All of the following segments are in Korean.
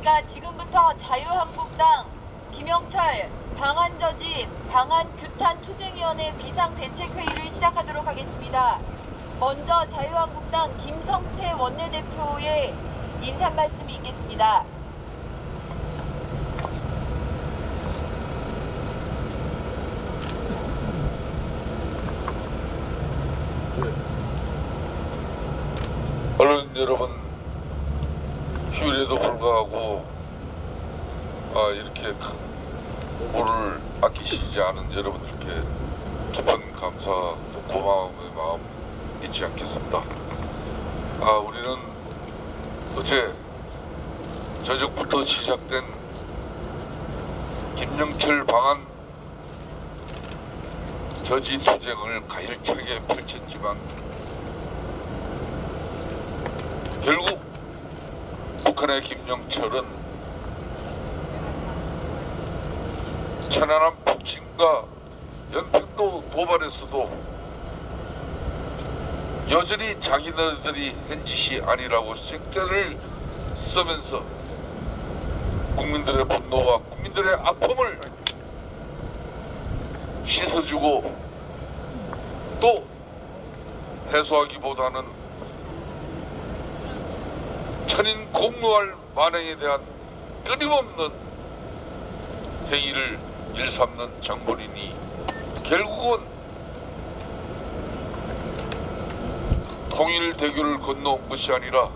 안녕하십니까. 지금부터 자유한국당 김영철 방한저지 방한규탄투쟁위원회 비상대책회의를 시작하도록 하겠습니다. 먼저 자유한국당 김성태 원내대표의 인사 말씀이 있겠습니다. 언론 여러분 휴일에도 불구하고 아, 이렇게 물을 아끼시지 않은 여러분들께 깊은 감사 또 고마움의 마음 잊지 않겠습니다. 아 우리는 어제 저녁부터 시작된 김영철 방한 저지 투쟁을 가열차게 펼쳤지만 결국 북한의 김영철은 천안함 북침과 연평도 도발에서도 여전히 자기네들이 한 짓이 아니라고 색깔을 쓰면서 국민들의 분노와 국민들의 아픔을 씻어주고 또 해소하기보다는 천인 공무할 만행에 대한 끊임없는 행위를 일삼는 정부리니 결국은 통일 대교를 건너온 것이 아니라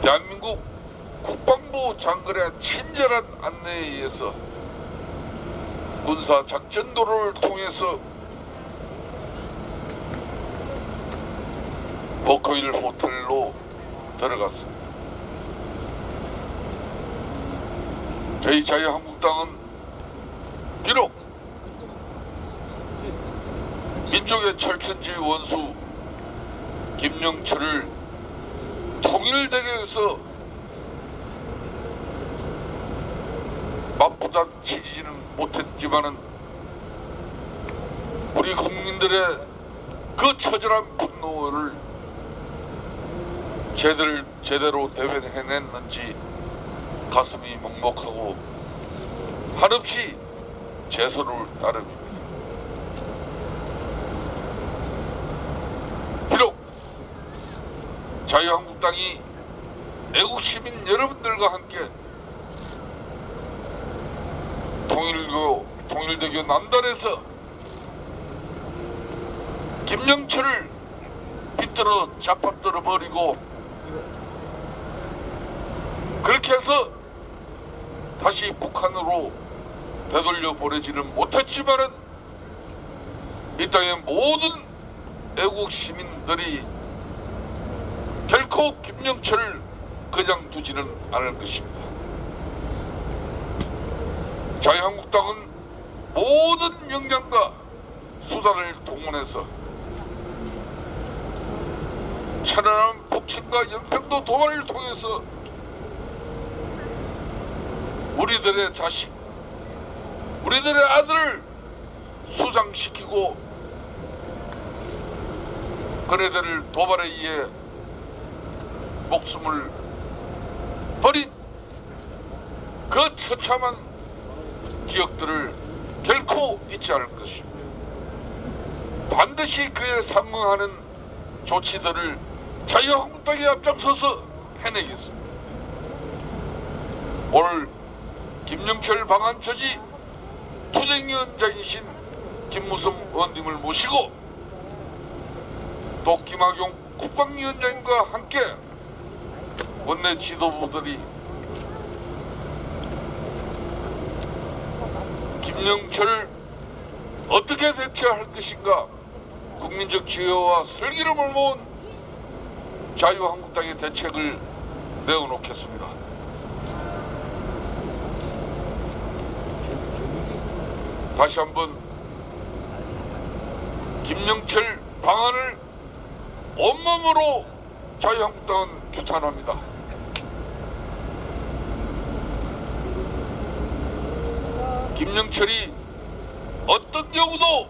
대한민국 국방부 장관의 친절한 안내에 의해서 군사 작전도로를 통해서 버커힐 호텔로 들어갔습니다. 저희 자유한국당은 비록 민족의 철천지 원수 김영철을 통일대교에서 맞부닥 치지는 못했지만은 우리 국민들의 그 처절한 분노를 제대로 제대로 대변해냈는지 가슴이 먹먹하고 한없이 재선을 따릅니다. 비록 자유한국당이 애국 시민 여러분들과 함께 통일교 통일대교 남단에서 김영철을 빗들어 잡아들어 버리고 그렇게 해서 다시 북한으로 되돌려 보내지는 못했지만은 이 땅의 모든 애국 시민들이 결코 김영철을 그냥 두지는 않을 것입니다. 자유한국당은 모든 역량과 수단을 동원해서 천안함 북침과 연평도 도발을 통해서 우리들의 자식, 우리들의 아들을 수장시키고 그네들을 도발에 의해 목숨을 버린 그 처참한 기억들을 결코 잊지 않을 것입니다. 반드시 그에 상응하는 조치들을 자유한국당이 앞장서서 해내겠습니다. 오늘 김영철 방한 처지 투쟁위원장이신 김무성 의원님을 모시고 또 김학용 국방위원장과 함께 원내 지도부들이 김영철을 어떻게 대처할 것인가 국민적 지혜와 슬기름을 모은 자유한국당의 대책을 내어놓겠습니다. 다시 한번 김영철 방안을 온몸으로 자유한국당은 규탄합니다. 김영철이 어떤 경우도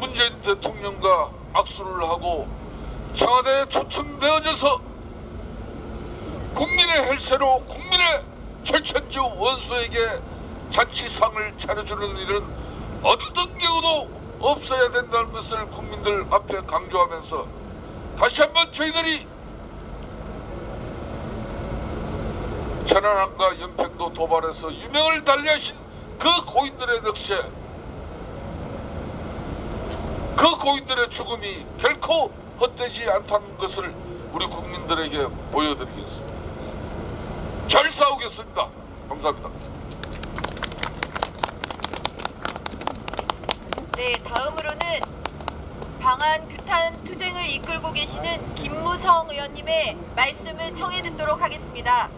문재인 대통령과 악수를 하고 청와대에 초청되어져서 국민의 헬세로 국민의 철천지 원수에게 잔치상을 차려주는 일은 어떤 경우도 없어야 된다는 것을 국민들 앞에 강조하면서 다시 한번 저희들이 천안함과 연평도 도발에서 유명을 달리하신 그 고인들의 넋에 그 고인들의 죽음이 결코 헛되지 않다는 것을 우리 국민들에게 보여드리겠습니다. 잘 싸우겠습니다. 감사합니다. 네, 다음으로는 방한 규탄 투쟁을 이끌고 계시는 김무성 의원님의 말씀을 청해 듣도록 하겠습니다.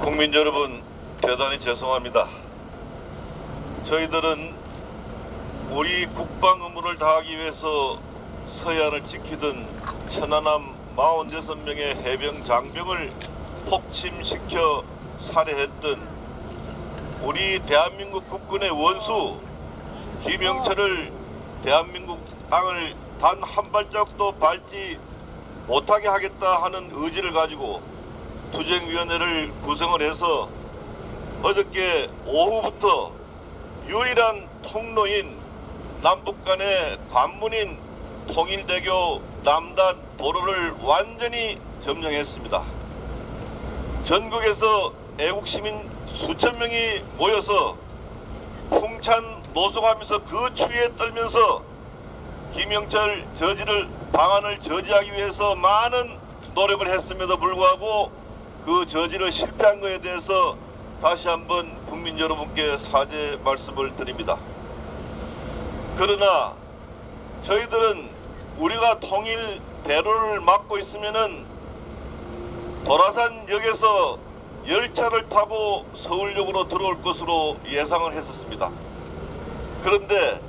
국민 여러분 대단히 죄송합니다. 저희들은 우리 국방 의무를 다하기 위해서 서해안을 지키던 천안함 46명의 해병 장병을 폭침시켜 살해했던 우리 대한민국 국군의 원수 김영철을 대한민국 땅을 단 한 발짝도 밟지 못하게 하겠다 하는 의지를 가지고 투쟁위원회를 구성을 해서 어저께 오후부터 유일한 통로인 남북 간의 관문인 통일대교 남단 도로를 완전히 점령했습니다. 전국에서 애국시민 수천 명이 모여서 풍찬 노송하면서 그 추위에 떨면서 김영철 저지를 방안을 저지하기 위해서 많은 노력을 했음에도 불구하고 그 저지를 실패한 것에 대해서 다시 한번 국민 여러분께 사죄 말씀을 드립니다. 그러나 저희들은 우리가 통일 대로를 막고 있으면은 도라산역에서 열차를 타고 서울역으로 들어올 것으로 예상을 했었습니다. 그런데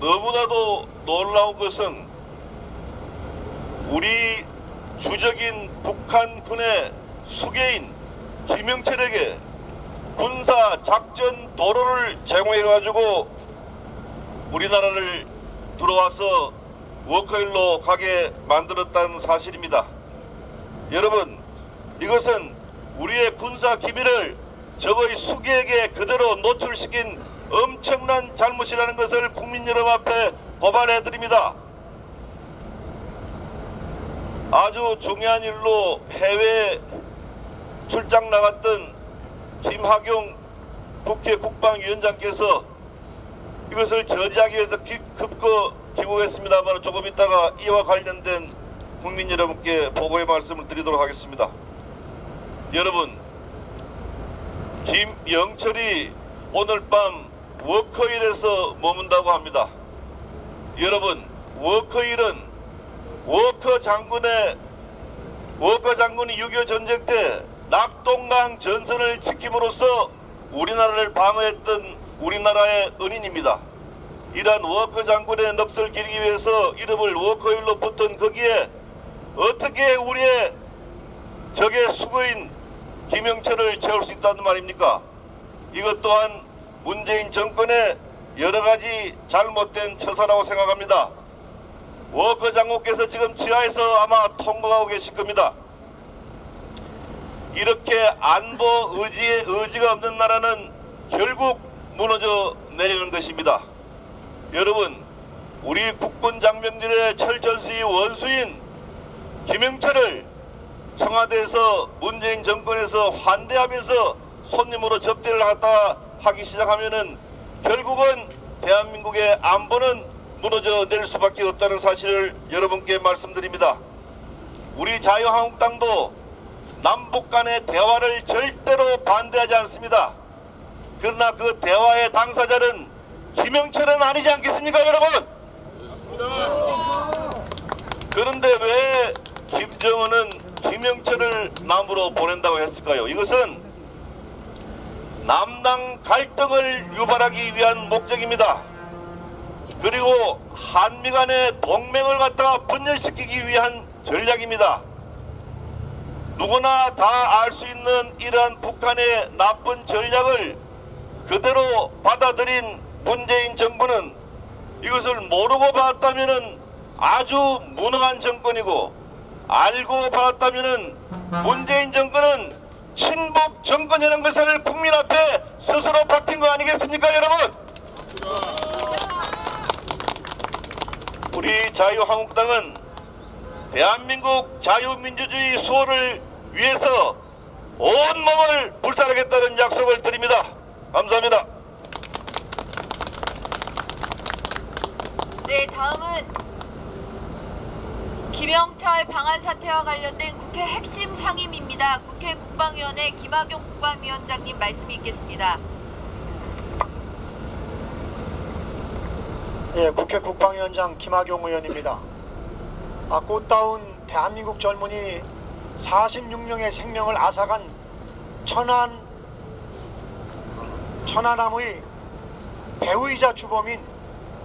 너무나도 놀라운 것은 우리 주적인 북한군의 수계인 김영철에게 군사 작전 도로를 제공해 가지고 우리나라를 들어와서 워커힐로 가게 만들었다는 사실입니다. 여러분, 이것은 우리의 군사 기밀을 적의 수계에게 그대로 노출시킨 엄청난 잘못이라는 것을 국민 여러분 앞에 고발해 드립니다. 아주 중요한 일로 해외 출장 나갔던 김학용 국회 국방위원장께서 이것을 저지하기 위해서 기, 급거 기고했습니다만 조금 있다가 이와 관련된 국민 여러분께 보고의 말씀을 드리도록 하겠습니다. 여러분, 김영철이 오늘 밤 워커힐에서 머문다고 합니다. 여러분, 워커힐은 워커 장군의 워커 장군이 6.25 전쟁 때 낙동강 전선을 지킴으로써 우리나라를 방어했던 우리나라의 은인입니다. 이러한 워커 장군의 넋을 기리기 위해서 이름을 워커힐로 붙은 거기에 어떻게 우리의 적의 수거인 김영철을 채울 수 있다는 말입니까? 이것 또한 문재인 정권의 여러 가지 잘못된 처사라고 생각합니다. 워커 장군께서 지금 지하에서 아마 통과하고 계실 겁니다. 이렇게 안보 의지에 의지가 없는 나라는 결국 무너져 내리는 것입니다. 여러분, 우리 국군 장병들의 철전수의 원수인 김영철을 청와대에서 문재인 정권에서 환대하면서 손님으로 접대를 하다 하기 시작하면은 결국은 대한민국의 안보는 무너져 내릴 수밖에 없다는 사실을 여러분께 말씀드립니다. 우리 자유한국당도 남북 간의 대화를 절대로 반대하지 않습니다. 그러나 그 대화의 당사자는 김영철은 아니지 않겠습니까, 여러분? 그런데 왜 김정은은 김영철을 남으로 보낸다고 했을까요? 이것은 남남 갈등을 유발하기 위한 목적입니다. 그리고 한미 간의 동맹을 갖다가 분열시키기 위한 전략입니다. 누구나 다 알 수 있는 이러한 북한의 나쁜 전략을 그대로 받아들인 문재인 정부는 이것을 모르고 봤다면은 아주 무능한 정권이고 알고 봤다면은 문재인 정권은 친북 정권이라는 것을 국민 앞에 스스로 밝힌 거 아니겠습니까 여러분? 우리 자유한국당은 대한민국 자유민주주의 수호를 위해서 온몸을 불살하겠다는 약속을 드립니다. 감사합니다. 네, 다음은 김영철 방한 사태와 관련된 국회 핵심 상임입니다. 국회 국방위원회 김학용 국방위원장님 말씀이 있겠습니다. 예, 국회 국방위원장 김학용 의원입니다. 아, 꽃다운 대한민국 젊은이 46명의 생명을 앗아간 천안 천안함의 배우이자 주범인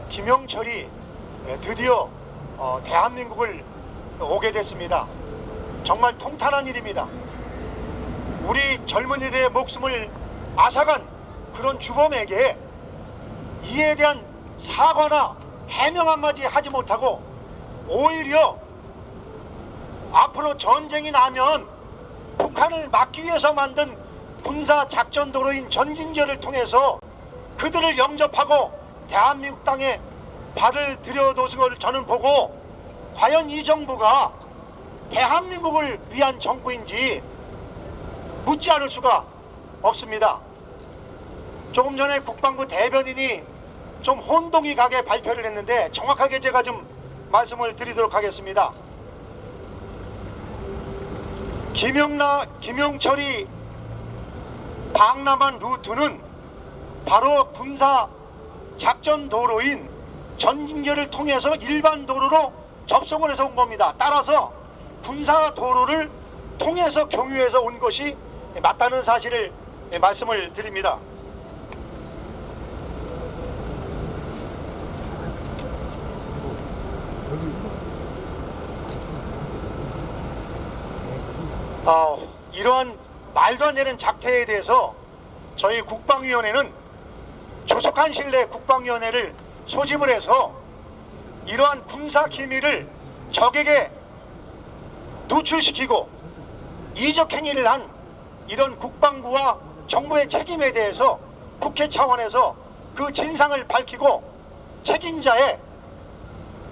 김영철이 예, 드디어 어, 대한민국을 오게 됐습니다. 정말 통탄한 일입니다. 우리 젊은이들의 목숨을 앗아간 그런 주범에게 이에 대한 사과나 해명 한마디 하지 못하고 오히려 앞으로 전쟁이 나면 북한을 막기 위해서 만든 군사 작전 도로인 전진결을 통해서 그들을 영접하고 대한민국 땅에 발을 들여놓은 걸 저는 보고 과연 이 정부가 대한민국을 위한 정부인지 묻지 않을 수가 없습니다. 조금 전에 국방부 대변인이 좀 혼동이 가게 발표를 했는데 정확하게 제가 좀 말씀을 드리도록 하겠습니다. 김영나 김용철이 방남한 루트는 바로 군사 작전 도로인 전진결을 통해서 일반 도로로 접속을 해서 온 겁니다. 따라서 군사 도로를 통해서 경유해서 온 것이 맞다는 사실을 말씀을 드립니다. 어, 이러한 말도 안 되는 작태에 대해서 저희 국방위원회는 조속한 신뢰 국방위원회를 소집을 해서 이러한 군사 기밀을 적에게 노출시키고 이적 행위를 한 이런 국방부와 정부의 책임에 대해서 국회 차원에서 그 진상을 밝히고 책임자의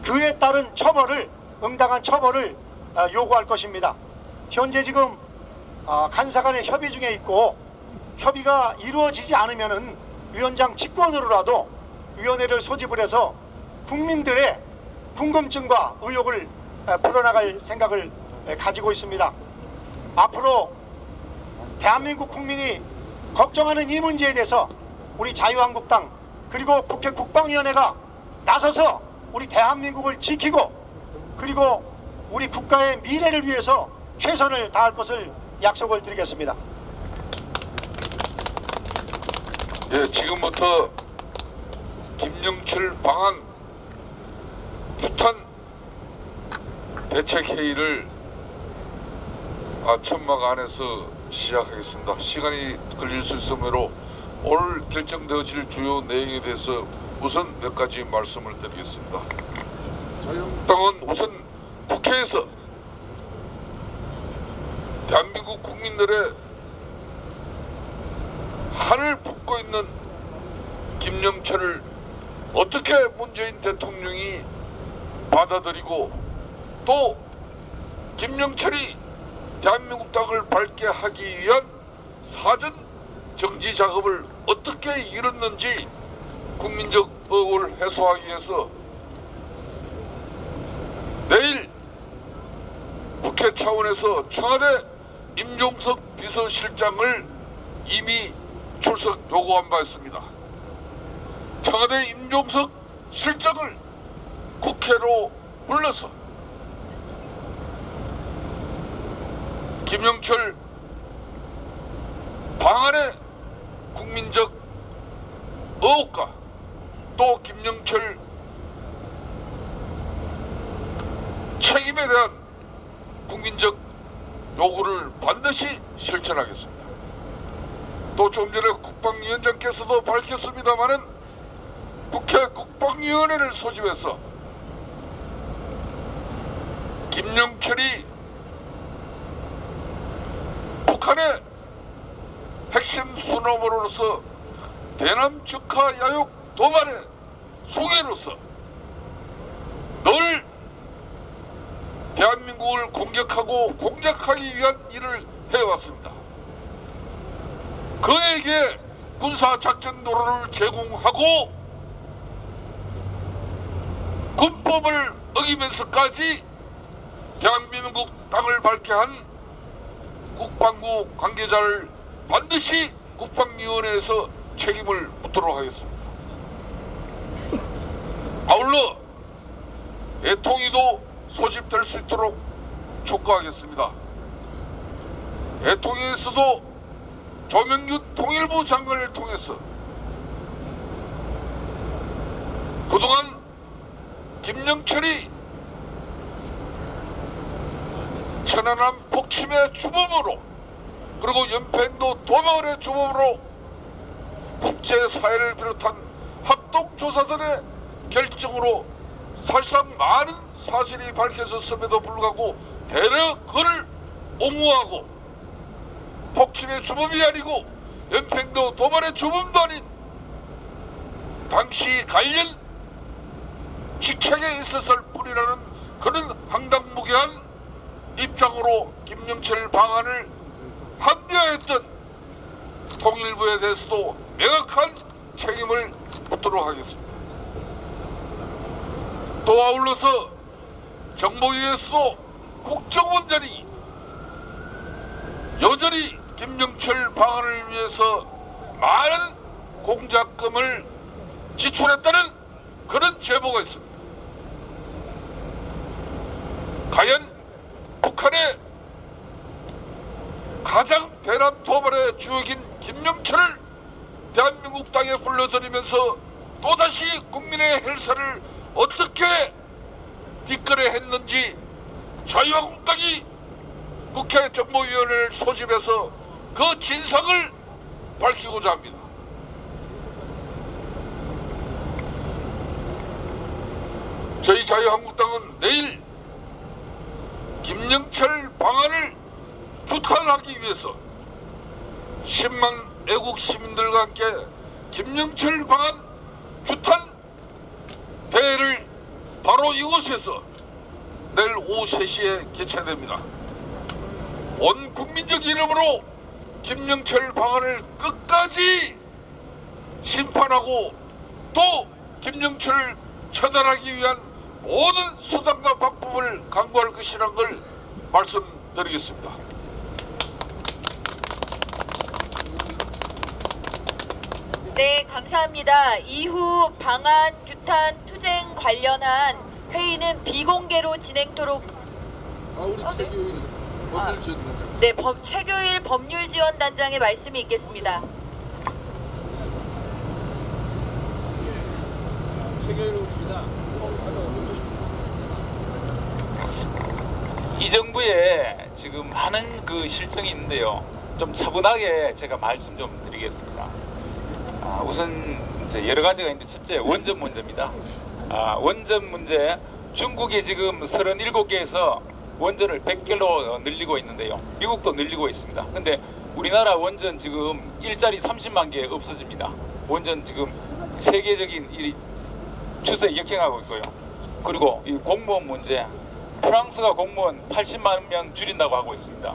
그에 따른 처벌을 응당한 처벌을 아, 요구할 것입니다. 현재 지금 아, 간사 간의 협의 중에 있고 협의가 이루어지지 않으면은 위원장 직권으로라도 위원회를 소집을 해서 국민들의 궁금증과 의혹을 아, 풀어나갈 생각을 에, 가지고 있습니다. 앞으로 대한민국 국민이 걱정하는 이 문제에 대해서 우리 자유한국당 그리고 국회 국방위원회가 나서서 우리 대한민국을 지키고 그리고 우리 국가의 미래를 위해서 최선을 다할 것을 약속을 드리겠습니다. 예, 지금부터 김영철 방한 부탄 대책 회의를 아, 천막 안에서 시작하겠습니다. 시간이 걸릴 수 있으므로 오늘 결정되어질 주요 내용에 대해서 우선 몇 가지 말씀을 드리겠습니다. 자유한국당은 우선 국회에서 대한민국 국민들의 한을 품고 있는 김영철을 어떻게 문재인 대통령이 받아들이고 또 김영철이 대한민국 땅을 밝게 하기 위한 사전 정지 작업을 어떻게 이뤘는지 국민적 의혹을 해소하기 위해서 내일 국회 차원에서 청와대 임종석 비서실장을 이미 출석 요구한 바 있습니다. 청와대 임종석 실장을 국회로 불러서 김영철 방안의 국민적 의혹과 또 김영철 책임에 대한 국민적 요구를 반드시 실천하겠습니다. 또 좀 전에 국방위원장께서도 밝혔습니다마는 국회 국방위원회를 소집해서 김영철이 북한의 핵심 수노으로서 대남 적화 야욕 도발의 소개로서 늘 대한민국을 공격하고 공작하기 위한 일을 해왔습니다. 그에게 군사 작전 도로를 제공하고 군법을 어기면서까지 대한민국 땅을 밝게 한 국방부 관계자를 반드시 국방위원회에서 책임을 묻도록 하겠습니다. 아울러 애통위도 소집될 수 있도록 촉구하겠습니다. 애통위에서도 조명균 통일부 장관을 통해서 그동안 김영철이 천안함 폭침의 주범으로 그리고 연평도 도마을의 주범으로 국제사회를 비롯한 합동조사들의 결정으로 사실상 많은 사실이 밝혀졌음에도 불구하고 대려 그를 옹호하고 폭침의 주범이 아니고 연평도 도발의 주범도 아닌 당시 관련 직책에 있었을 뿐이라는 그런 황당무계한 입장으로 김영철 방안을 합리화했던 통일부에 대해서도 명확한 책임을 묻도록 하겠습니다. 또 아울러서 정보위에서도 국정원장이 여전히 김영철 방안을 위해서 많은 공작금을 지출했다는 그런 제보가 있습니다. 과연 북한의 가장 대남 도발의 주역인 김영철을 대한민국 땅에 불러들이면서 또다시 국민의 헬사를 어떻게 뒷거래 했는지 자유한국당이 국회 정보위원회를 소집해서 그 진상을 밝히고자 합니다. 저희 자유한국당은 내일 김영철 방안을 규탄하기 위해서 10만 애국 시민들과 함께 김영철 방안 규탄 대회를 바로 이곳에서 내일 오후 3시에 개최됩니다. 온 국민적 이름으로 김영철 방안을 끝까지 심판하고 또 김영철을 처단하기 위한 모든 수단과 방법을 강구할 것이라는 걸 말씀드리겠습니다. 네, 감사합니다. 이후 방한 규탄 투쟁 관련한 회의는 비공개로 진행토록 아 우리 최교일 법률 지원단장 네, 법, 최교일 법률지원단장의 말씀이 있겠습니다. 최교일 의원입니다. 이 정부에 지금 많은 그 실정이 있는데요. 좀 차분하게 제가 말씀 좀 드리겠습니다. 아, 우선 이제 여러 가지가 있는데 첫째 원전 문제입니다. 아, 원전 문제 중국이 지금 37개에서 원전을 100개로 늘리고 있는데요. 미국도 늘리고 있습니다. 근데 우리나라 원전 지금 일자리 30만 개 없어집니다. 원전 지금 세계적인 이 추세에 역행하고 있고요. 그리고 이 공무원 문제 프랑스가 공무원 80만 명 줄인다고 하고 있습니다.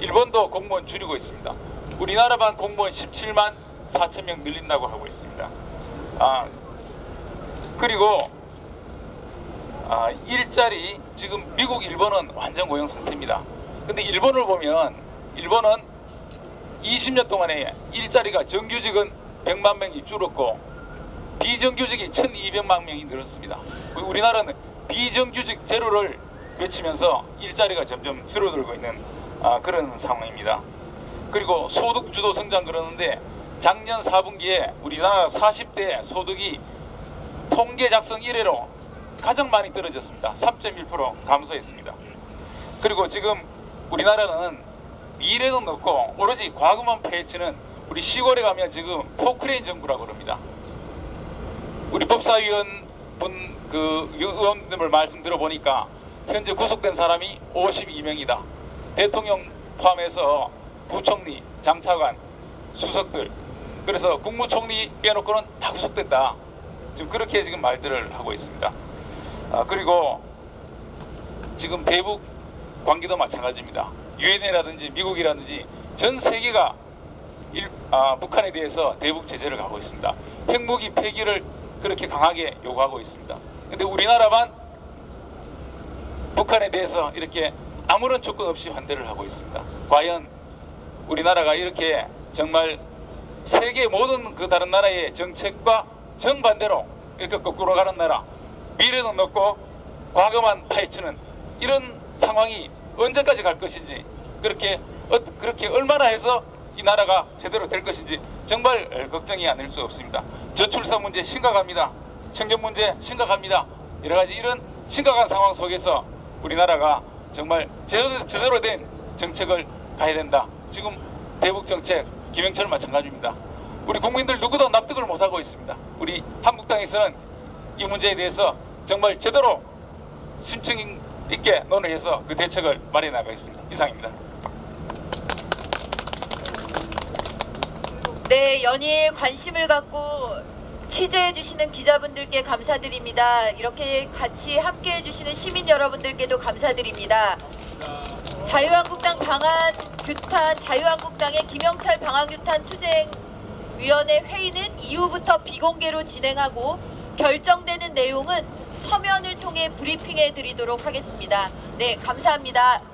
일본도 공무원 줄이고 있습니다. 우리나라만 공무원 17만 4천 명 늘린다고 하고 있습니다. 아 그리고 아, 일자리 지금 미국, 일본은 완전 고용 상태입니다. 근데 일본을 보면 일본은 20년 동안에 일자리가 정규직은 100만 명이 줄었고 비정규직이 1,200만 명이 늘었습니다. 우리나라는 비정규직 제로를 외치면서 일자리가 점점 줄어들고 있는 아, 그런 상황입니다. 그리고 소득 주도 성장 그러는데 작년 4분기에 우리나라 40대 소득이 통계 작성 이래로 가장 많이 떨어졌습니다. 3.1% 감소했습니다. 그리고 지금 우리나라는 미래는 없고 오로지 과거만 파헤치는 우리 시골에 가면 지금 포크레인 정부라고 그럽니다. 우리 법사위원 분그 의원님을 말씀 들어보니까 현재 구속된 사람이 52명이다. 대통령 포함해서 부총리, 장차관, 수석들 그래서 국무총리 빼놓고는 다 구속됐다. 지금 그렇게 지금 말들을 하고 있습니다. 아, 그리고 지금 대북 관계도 마찬가지입니다. 유엔이라든지 미국이라든지 전 세계가 일- 아, 북한에 대해서 대북 제재를 가고 있습니다. 핵무기 폐기를 그렇게 강하게 요구하고 있습니다. 근데 우리나라만 북한에 대해서 이렇게 아무런 조건 없이 환대를 하고 있습니다. 과연 우리나라가 이렇게 정말 세계 모든 그 다른 나라의 정책과 정반대로 이렇게 거꾸로 가는 나라 미래는 없고 과거만 파헤치는 이런 상황이 언제까지 갈 것인지 그렇게 어, 그렇게 얼마나 해서 이 나라가 제대로 될 것인지 정말 어, 걱정이 아닐 수 없습니다. 저출산 문제 심각합니다. 청년 문제 심각합니다. 여러 가지 이런 심각한 상황 속에서 우리나라가 정말 제대로, 제대로 된 정책을 가야 된다. 지금 대북 정책 김영철 마찬가지입니다. 우리 국민들 누구도 납득을 못하고 있습니다. 우리 한국당에서는 이 문제에 대해서 정말 제대로 심층 있게 논의해서 그 대책을 마련해 나가겠습니다. 이상입니다. 네, 연일 관심을 갖고 취재해 주시는 기자분들께 감사드립니다. 이렇게 같이 함께 해 주시는 시민 여러분들께도 감사드립니다. 자유한국당 방한 규탄 자유한국당의 김영철 방한 규탄 투쟁 위원회 회의는 이후부터 비공개로 진행하고 결정되는 내용은 서면을 통해 브리핑해 드리도록 하겠습니다. 네, 감사합니다.